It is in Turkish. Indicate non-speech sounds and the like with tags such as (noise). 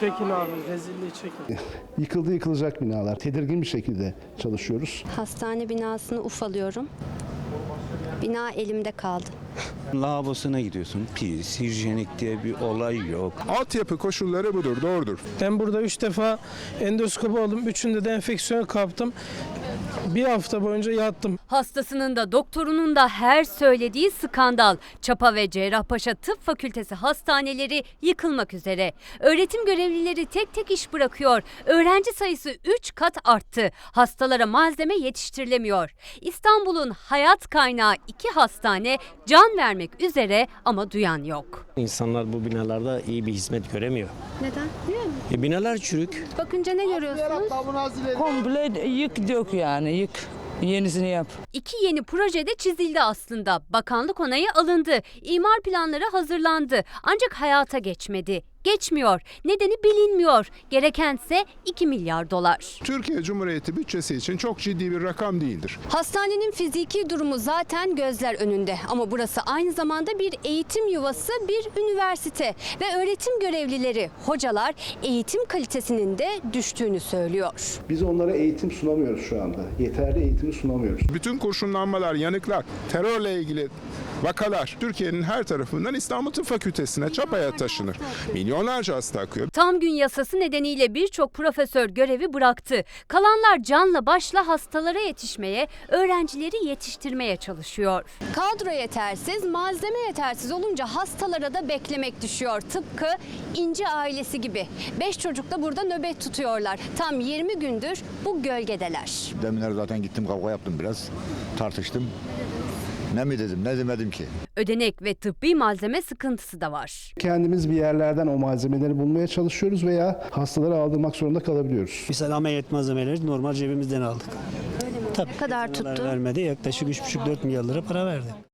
çekin abi. Rezilliği çekin. (laughs) Yıkıldı yıkılacak binalar. Tedirgin bir şekilde çalışıyoruz. Hastane binasını ufalıyorum. Bina elimde kaldı. Lavabosuna gidiyorsun pis, hijyenik diye bir olay yok. Altyapı koşulları budur, doğrudur. Ben burada 3 defa endoskopi oldum. Üçünde de enfeksiyon kaptım. Bir hafta boyunca yattım. Hastasının da doktorunun da her söylediği skandal. Çapa ve Cerrahpaşa Tıp Fakültesi hastaneleri yıkılmak üzere. Öğretim görevlileri tek tek iş bırakıyor. Öğrenci sayısı 3 kat arttı. Hastalara malzeme yetiştirilemiyor. İstanbul'un hayat kaynağı iki hastane can vermek üzere ama duyan yok. İnsanlar bu binalarda iyi bir hizmet göremiyor. Neden? E, binalar çürük. Bakınca ne görüyorsunuz? Komple yık dök yani yık. Yenisini yap. İki yeni projede çizildi aslında. Bakanlık onayı alındı. İmar planları hazırlandı. Ancak hayata geçmedi. Geçmiyor. Nedeni bilinmiyor. Gerekense 2 milyar dolar. Türkiye Cumhuriyeti bütçesi için çok ciddi bir rakam değildir. Hastanenin fiziki durumu zaten gözler önünde ama burası aynı zamanda bir eğitim yuvası, bir üniversite ve öğretim görevlileri, hocalar eğitim kalitesinin de düştüğünü söylüyor. Biz onlara eğitim sunamıyoruz şu anda. Yeterli eğitimi sunamıyoruz. Bütün kurşunlanmalar, yanıklar, terörle ilgili vakalar Türkiye'nin her tarafından İstanbul Tıp Fakültesine çapaya taşınır. Milyonlarca hasta akıyor. Tam gün yasası nedeniyle birçok profesör görevi bıraktı. Kalanlar canla başla hastalara yetişmeye, öğrencileri yetiştirmeye çalışıyor. Kadro yetersiz, malzeme yetersiz olunca hastalara da beklemek düşüyor. Tıpkı İnci ailesi gibi. Beş çocukla burada nöbet tutuyorlar. Tam 20 gündür bu gölgedeler. Deminler zaten gittim kavga yaptım biraz. Tartıştım. Ne mi dedim ne demedim ki. Ödenek ve tıbbi malzeme sıkıntısı da var. Kendimiz bir yerlerden o malzemeleri bulmaya çalışıyoruz veya hastaları aldırmak zorunda kalabiliyoruz. Biz ameliyat malzemeleri normal cebimizden aldık. Tabii. Ne kadar tuttu? Vermedi yaklaşık 3,5-4 milyar lira para verdi.